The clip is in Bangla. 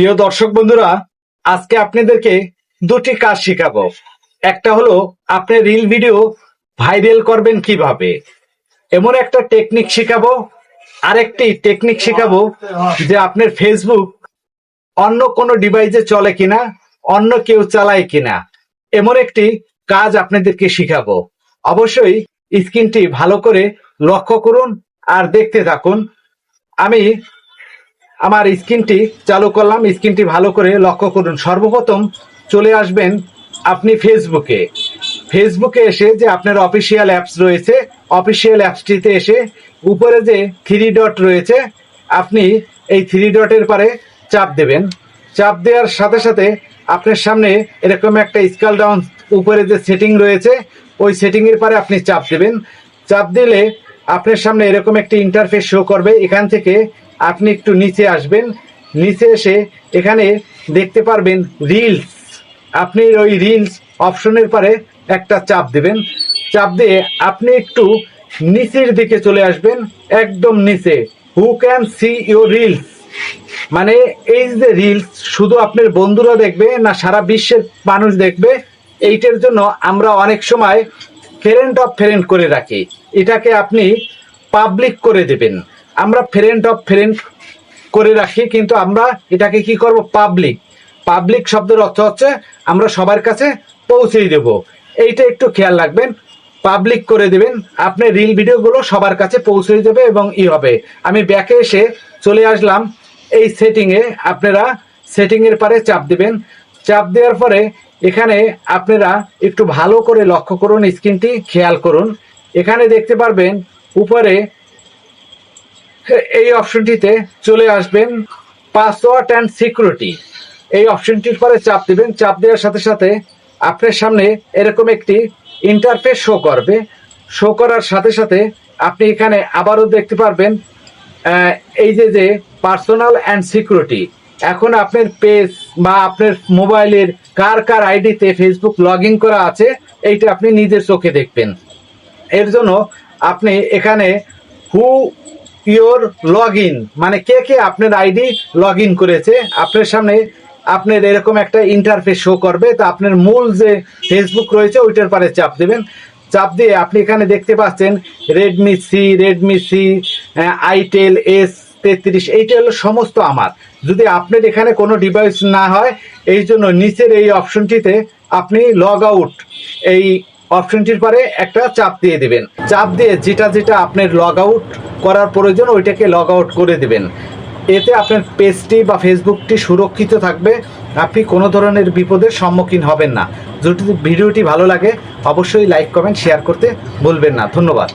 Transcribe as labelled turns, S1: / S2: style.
S1: প্রিয় দর্শক বন্ধুরা, আজকে আপনাদেরকে দুটি কাজ শেখাবো। একটা হলো, আপনি রিল ভিডিও ভাইরাল করবেন কীভাবে? এমন একটা টেকনিক শেখাবো, আরেকটি টেকনিক শেখাবো যে আপনার ফেসবুক অন্য কোনো ডিভাইসে চলে কিনা, অন্য কেউ চালায় কিনা। এমন একটি কাজ আপনাদেরকে শিখাবো। অবশ্যই স্ক্রিনটি ভালো করে লক্ষ্য করুন আর দেখতে থাকুন। আমি আমার স্ক্রিনটি চালু করলাম। স্ক্রিনটি ভালো করে লক্ষ্য করুন। সর্বপ্রথম চলে আসবেন আপনি ফেসবুকে। ফেসবুকে এসে যে আপনার অফিসিয়াল অ্যাপস রয়েছে, অফিসিয়াল অ্যাপসটিতে এসে উপরে যে থ্রি ডট রয়েছে, আপনি এই থ্রি ডটের পারে চাপ দেবেন। চাপ দেওয়ার সাথে সাথে আপনার সামনে এরকম একটা স্কাল ডাউন উপরে যে সেটিং রয়েছে, ওই সেটিংয়ের পারে আপনি চাপ দেবেন। চাপ দিলে আপনার সামনে এরকম একটি ইন্টারফেস শো করবে। এখান থেকে আপনি একটু নিচে আসবেন। নিচে এসে এখানে দেখতে পারবেন রিলস আপনি ওই রিলস অপশনের পারে একটা চাপ দেবেন। চাপ দিয়ে আপনি একটু নিচের দিকে চলে আসবেন, একদম নিচে। Who can see your reels মানে এই যে রিলস শুধু আপনার বন্ধুরা দেখবে না সারা বিশ্বের মানুষ দেখবে, এইটার জন্য আমরা অনেক সময় ফ্রেন্ড অফ ফ্রেন্ড করে রাখি। এটাকে আপনি পাবলিক করে দেবেন। আমরা ফ্রেন্ড অফ ফ্রেন্ড করে রাখি, কিন্তু আমরা এটাকে কি করব? পাবলিক পাবলিক শব্দের অর্থ হচ্ছে আমরা সবার কাছে পৌঁছেই দেব। এইটা একটু খেয়াল রাখবেন। পাবলিক করে দেবেন, আপনি রিল ভিডিওগুলো সবার কাছে পৌঁছে দেবে এবং ই হবে। আমি ব্যাকে এসে চলে আসলাম, এই সেটিংয়ে আপনারা সেটিংয়ের পারে চাপ দিবেন। চাপ দেওয়ার পরে এখানে আপনারা একটু ভালো করে লক্ষ্য করুন স্ক্রিনটি খেয়াল করুন। এখানে দেখতে পারবেন, উপরে এই অপশনটিতে চলে আসবেন পাসওয়ার্ড অ্যান্ড সিকিউরিটি এই অপশনটির পরে চাপ দিবেন। চাপ দেওয়ার সাথে সাথে আপনার সামনে এরকম একটি ইন্টারফেস শো করবে। শো করার সাথে সাথে আপনি এখানে আবারও দেখতে পারবেন এই যে যে পার্সোনাল অ্যান্ড সিকিউরিটি এখন আপনার পেজ বা আপনার মোবাইলের কার কার আইডিতে ফেসবুক লগ করা আছে, এইটা আপনি নিজের চোখে দেখবেন। এর জন্য আপনি এখানে হু ইয়োর লগ মানে কে কে আপনার আইডি লগ করেছে। আপনার সামনে আপনার এরকম একটা ইন্টারফেস শো করবে। তো আপনার মূল যে ফেসবুক রয়েছে, ওইটার পারে চাপ দেবেন। চাপ দিয়ে আপনি এখানে দেখতে পাচ্ছেন Redmi C Redmi C itel S তেত্রিশ, এইটা হলো সমস্ত আমার। যদি আপনার এখানে কোনো ডিভাইস না হয়, এই জন্য নিচের এই অপশনটিতে আপনি লগ আউট এই অপশনটির পরে একটা চাপ দিয়ে দেবেন। চাপ দিয়ে যেটা যেটা আপনার লগ আউট করার প্রয়োজন ওইটাকে লগ আউট করে দেবেন। এতে আপনার পেজটি বা ফেসবুকটি সুরক্ষিত থাকবে। আপনি কোনো ধরনের বিপদের সম্মুখীন হবেন না। যদি ভিডিওটি ভালো লাগে, অবশ্যই লাইক কমেন্ট শেয়ার করতে ভুলবেন না। ধন্যবাদ।